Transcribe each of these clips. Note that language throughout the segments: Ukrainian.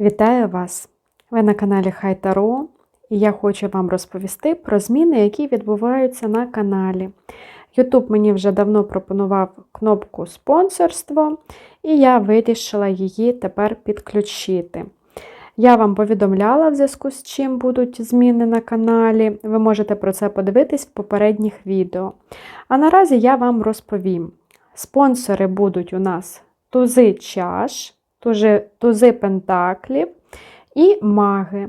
Вітаю вас! Ви на каналі Хай Таро, і я хочу вам розповісти про зміни, які відбуваються на каналі. YouTube мені вже давно пропонував кнопку спонсорство, і я вирішила її тепер підключити. Я вам повідомляла, в зв'язку з чим будуть зміни на каналі. Ви можете про це подивитись в попередніх відео. А наразі я вам розповім. Спонсори будуть у нас тузи чаш, тузи, пентаклів і маги.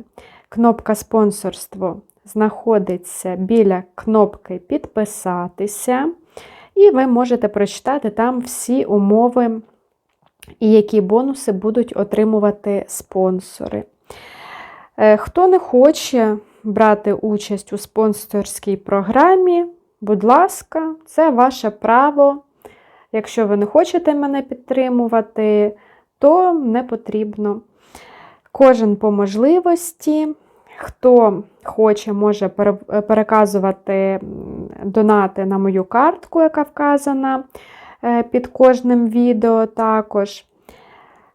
Кнопка спонсорство знаходиться біля кнопки Підписатися, і ви можете прочитати там всі умови і які бонуси будуть отримувати спонсори. Е, Хто не хоче брати участь у спонсорській програмі, будь ласка, це ваше право. Якщо ви не хочете мене підтримувати, то не потрібно. Кожен по можливості. Хто хоче, може переказувати донати на мою картку, яка вказана е, під кожним відео також.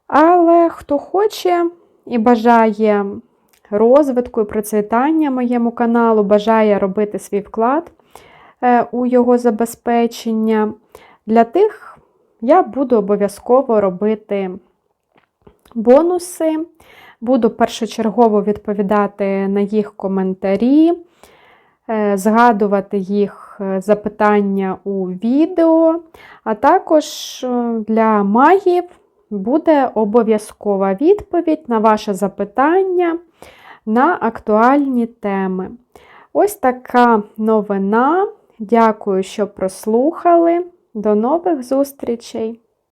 Але хто хоче і бажає розвитку і процвітання моєму каналу, бажає робити свій вклад е, у його забезпечення, для тих я буду обов'язково робити бонуси. Буду першочергово відповідати на їх коментарі, е, згадувати їх е, запитання у відео, а також е, для магів буде обов'язкова відповідь на ваше запитання на актуальні теми. Ось така новина. Дякую, що прослухали. До нових зустрічей!